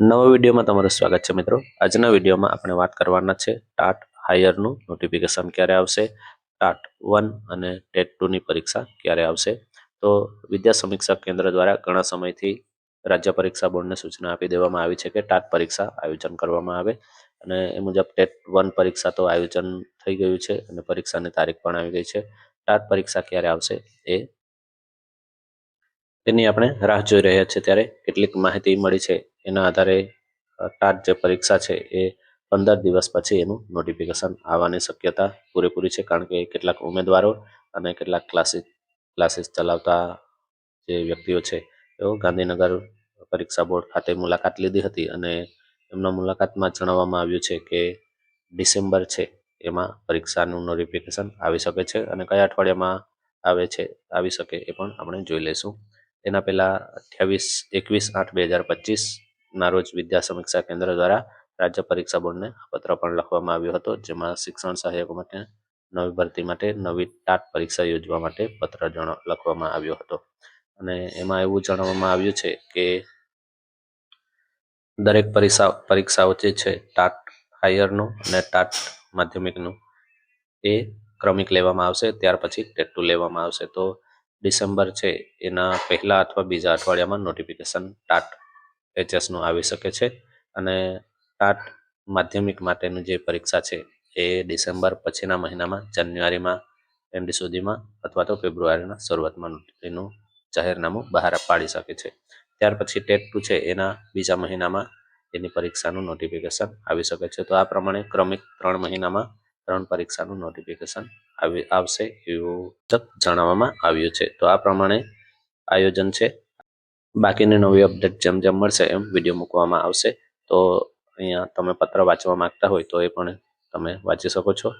નવા વિડીયોમાં તમારું સ્વાગત છે મિત્રો. આજના વિડીયોમાં આપણે વાત કરવાના છે ટાટ હાયરનું નોટિફિકેશન ક્યારે આવશે, ટાટ વન અને ટેટ ટુની પરીક્ષા ક્યારે આવશે. તો વિદ્યા સમીક્ષા કેન્દ્ર દ્વારા ઘણા સમયથી રાજ્ય પરીક્ષા બોર્ડને સૂચના આપી દેવામાં આવી છે કે ટાટ પરીક્ષા આયોજન કરવામાં આવે. અને એ મુજબ ટેટ વન પરીક્ષા તો આયોજન થઈ ગયું છે અને પરીક્ષાની તારીખ પણ આવી ગઈ છે. ટાટ પરીક્ષા ક્યારે આવશે એ તેની આપણે રાહ જોઈ રહ્યા છીએ ત્યારે કેટલીક માહિતી મળી છે. એના આધારે ટાટ જે પરીક્ષા છે એ પંદર દિવસ પછી એનું નોટિફિકેશન આવવાની શક્યતા પૂરેપૂરી છે કારણ કે કેટલાક ઉમેદવારો અને કેટલાક ક્લાસીસ ક્લાસીસ ચલાવતા જે વ્યક્તિઓ છે, તેઓ ગાંધીનગર પરીક્ષા બોર્ડ ખાતે મુલાકાત લીધી હતી અને એમના મુલાકાતમાં જણાવવામાં આવ્યું છે કે ડિસેમ્બર છે એમાં પરીક્ષાનું નોટિફિકેશન આવી શકે છે અને કયા અઠવાડિયામાં આવે છે, આવી શકે એ પણ આપણે જોઈ લઈશું. તેના પહેલા અઠ્યાવીસ, એકવીસ આઠ બે હજાર પચીસના રોજ વિદ્યા સમીક્ષા કેન્દ્ર દ્વારા રાજ્ય પરીક્ષા બોર્ડને પત્ર પણ લખવામાં આવ્યો હતો, જેમાં શિક્ષણ સહાયકો માટે નવી ભરતી માટે નવી ટાટ પરીક્ષા યોજવા માટે પત્ર લખવામાં આવ્યો હતો. અને એમાં એવું જણાવવામાં આવ્યું છે કે દરેક પરીક્ષા પરીક્ષાઓ જે છે ટાટ હાયરનું અને ટાટ માધ્યમિકનું એ ક્રમિક લેવામાં આવશે, ત્યાર પછી ટેટ ટુ લેવામાં આવશે. તો ડિસેમ્બર છે, એના પહેલા અથવા બીજા અઠવાડિયામાં નોટિફિકેશન ટાટ એચએસનું આવી શકે છે. અને ટાટ માધ્યમિક માટેની જે પરીક્ષા છે, એ ડિસેમ્બર પછીના મહિનામાં, જાન્યુઆરીમાં, એમડી સુધીમાં અથવા તો ફેબ્રુઆરીના શરૂઆતમાં એનું જાહેરનામું બહાર પાડી શકે છે. ત્યાર પછી ટેટ ટુ છે, એના બીજા મહિનામાં એની પરીક્ષાનું નોટિફિકેશન આવી શકે છે. તો આ પ્રમાણે ક્રમિક ત્રણ મહિનામાં ત્રણ પરીક્ષાનું નોટિફિકેશન આવી, આવશે એવું જણાવવામાં આવ્યું છે. તો આ પ્રમાણે આયોજન છે. બાકીની નવી અપડેટ જેમ જેમ મળશે એમ વીડિયો મૂકવામાં આવશે. તો અહીંયા તમે પત્ર વાંચવા માંગતા હોય તો એ પણ તમે વાંચી શકો છો.